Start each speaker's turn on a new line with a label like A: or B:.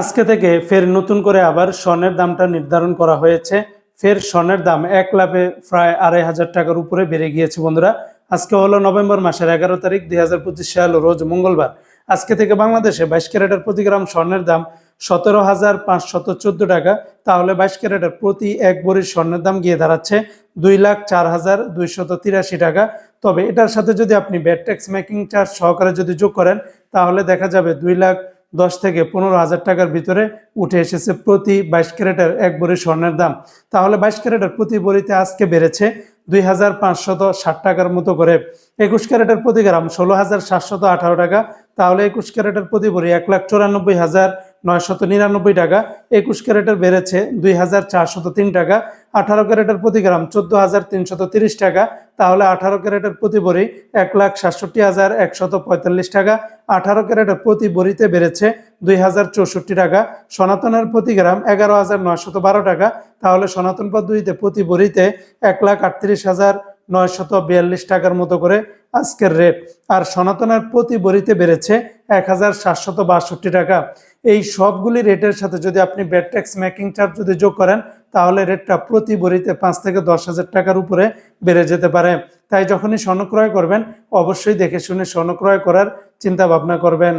A: আজকে থেকে ফের নতুন করে আবার স্বর্ণের দামটা নির্ধারণ করা হয়েছে। ফের স্বর্ণের দাম এক লাভে প্রায় আড়াই হাজার টাকার উপরে বেড়ে গিয়েছে বন্ধুরা। আজকে হলো নভেম্বর মাসের এগারো তারিখ, দুই হাজার পঁচিশ সাল, রোজ মঙ্গলবার। আজকে থেকে বাংলাদেশে বাইশ ক্যারেটের প্রতি গ্রাম স্বর্ণের দাম সতেরো হাজার পাঁচশত চোদ্দ টাকা। তাহলে বাইশ ক্যারেটের প্রতি এক ভরির স্বর্ণের দাম গিয়ে দাঁড়াচ্ছে দুই লাখ চার হাজার দুইশত তিরাশি টাকা। তবে এটার সাথে যদি আপনি ব্যাট ট্যাক্স মেকিং চার্জ সহকারে যদি যোগ করেন, তাহলে দেখা যাবে দুই লাখ দশ থেকে পনেরো হাজার টাকার ভিতরে উঠে এসেছে প্রতি বাইশ ক্যারেটের এক ভরি স্বর্ণের দাম। তাহলে বাইশ ক্যারেটের প্রতি বড়িতে আজকে বেড়েছে দুই হাজার পাঁচশত ষাট টাকার মতো করে। একুশ ক্যারেটের প্রতি গ্রাম ষোলো হাজার সাতশত আঠারো টাকা। তাহলে একুশ ক্যারেটের প্রতি বড়ি এক লাখ চুরানব্বই হাজার নয়শত নিরানব্বই টাকা, একুশ ক্যারেটের বেড়েছে দুই হাজার চারশত তিন টাকা, আঠারো ক্যারেটের প্রতি গ্রাম চোদ্দ হাজার তিনশত তিরিশ টাকা, তাহলে আঠারো ক্যারেটের প্রতি ভরি এক লাখ সাতষট্টি হাজার একশত পঁয়তাল্লিশ টাকা, আঠারো ক্যারেটের প্রতি ভরিতে বেড়েছে দুই হাজার চৌষট্টি টাকা, সনাতনের প্রতি গ্রাম এগারো হাজার নয়শত বারো টাকা, তাহলে সনাতন পদ্ধতিতে প্রতি ভরিতে এক লাখ আটত্রিশ হাজার নয়শত বিয়াল্লিশ টাকার মতো করে আজকের রেট আর সনাতনের প্রতি বড়িতে বেড়েছে এক হাজার বাষট্টি টাকা। এই সবগুলি রেটের সাথে যদি আপনি ব্যাট ট্যাক্স মেকিং চার্জ যদি যোগ করেন, তাহলে রেটটা প্রতি বড়িতে পাঁচ থেকে দশ হাজার টাকার উপরে বেড়ে যেতে পারে। তাই যখনই স্বর্ণ ক্রয় করবেন, অবশ্যই দেখে শুনে স্বর্ণ ক্রয় করার চিন্তা ভাবনা করবেন।